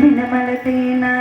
వినమలతేనా